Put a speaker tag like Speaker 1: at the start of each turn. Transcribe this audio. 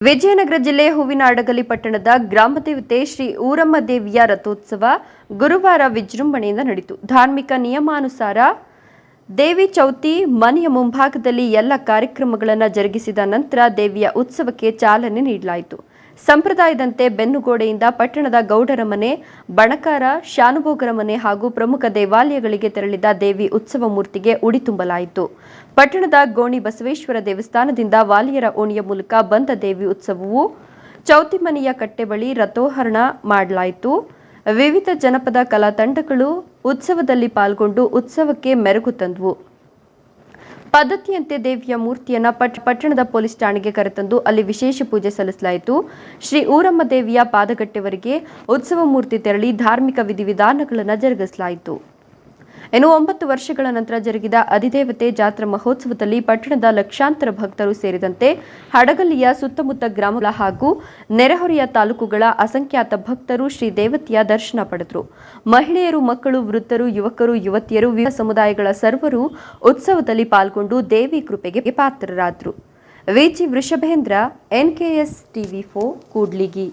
Speaker 1: ವಿಜಯನಗರ ಜಿಲ್ಲೆ ಹೂವಿನಾಡಗಲಿ ಪಟ್ಟಣದ ಗ್ರಾಮ ದೇವತೆ ಶ್ರೀ ಊರಮ್ಮ ದೇವಿಯ ರಥೋತ್ಸವ ಗುರುವಾರ ವಿಜೃಂಭಣೆಯಿಂದ ನಡೆಯಿತು ಧಾರ್ಮಿಕ ನಿಯಮಾನುಸಾರ ದೇವಿ ಚೌತಿ ಮನೆಯ ಮುಂಭಾಗದಲ್ಲಿ ಎಲ್ಲ ಕಾರ್ಯಕ್ರಮಗಳನ್ನು ಜರುಗಿಸಿದ ನಂತರ ದೇವಿಯ ಉತ್ಸವಕ್ಕೆ ಚಾಲನೆ ನೀಡಲಾಯಿತು. ಸಂಪ್ರದಾಯದಂತೆ ಬೆನ್ನುಗೋಡೆಯಿಂದ ಪಟ್ಟಣದ ಗೌಡರ ಮನೆ, ಬಣಕಾರ, ಶಾನುಭೋಗರ ಮನೆ ಹಾಗೂ ಪ್ರಮುಖ ದೇವಾಲಯಗಳಿಗೆ ತೆರಳಿದ ದೇವಿ ಉತ್ಸವ ಮೂರ್ತಿಗೆ ಉಡಿ ತುಂಬಲಾಯಿತು. ಪಟ್ಟಣದ ಗೋಣಿ ಬಸವೇಶ್ವರ ದೇವಸ್ಥಾನದಿಂದ ವಾಲಿಯರ ಓಣಿಯ ಮೂಲಕ ಬಂದ ದೇವಿ ಉತ್ಸವವು ಚೌತಿಮನೆಯ ಕಟ್ಟೆ ಬಳಿ ರಥೋಹರಣ ಮಾಡಲಾಯಿತು. ವಿವಿಧ ಜನಪದ ಕಲಾ ತಂಡಗಳು ಉತ್ಸವದಲ್ಲಿ ಪಾಲ್ಗೊಂಡು ಉತ್ಸವಕ್ಕೆ ಮೆರುಗು ತಂದವು. ಪದ್ಧತಿಯಂತೆ ದೇವಿಯ ಮೂರ್ತಿಯನ್ನ ಪಟ್- ಪಟ್ಟಣದ ಪೊಲೀಸ್ ಠಾಣೆಗೆ ಕರೆತಂದು ಅಲ್ಲಿ ವಿಶೇಷ ಪೂಜೆ ಸಲ್ಲಿಸಲಾಯಿತು. ಶ್ರೀ ಊರಮ್ಮ ದೇವಿಯ ಪಾದಗಟ್ಟೆವರೆಗೆ ಉತ್ಸವ ಮೂರ್ತಿ ತೆರಳಿ ಧಾರ್ಮಿಕ ವಿಧಿವಿಧಾನಗಳನ್ನು ಜರುಗಿಸಲಾಯಿತು. ಇನ್ನು ಒಂಬತ್ತು ವರ್ಷಗಳ ನಂತರ ಜರುಗಿದ ಅಧಿದೇವತೆ ಜಾತ್ರಾ ಮಹೋತ್ಸವದಲ್ಲಿ ಪಟ್ಟಣದ ಲಕ್ಷಾಂತರ ಭಕ್ತರು ಸೇರಿದಂತೆ ಹಡಗಲಿಯ ಸುತ್ತಮುತ್ತ ಗ್ರಾಮಗಳ ಹಾಗೂ ನೆರೆಹೊರೆಯ ತಾಲೂಕುಗಳ ಅಸಂಖ್ಯಾತ ಭಕ್ತರು ಶ್ರೀ ದೇವತೆಯ ದರ್ಶನ ಪಡೆದರು. ಮಹಿಳೆಯರು, ಮಕ್ಕಳು, ವೃದ್ಧರು, ಯುವಕರು, ಯುವತಿಯರು, ವಿವಿಧ ಸಮುದಾಯಗಳ ಸರ್ವರು ಉತ್ಸವದಲ್ಲಿ ಪಾಲ್ಗೊಂಡು ದೇವಿ ಕೃಪೆಗೆ ಪಾತ್ರರಾದರು. ವಿಜಿ ವೃಷಭೇಂದ್ರ ಎನ್ಕೆಎಸ್ ಟಿವಿ ಫೋ ಕೂಡ್ಲಿಗಿ.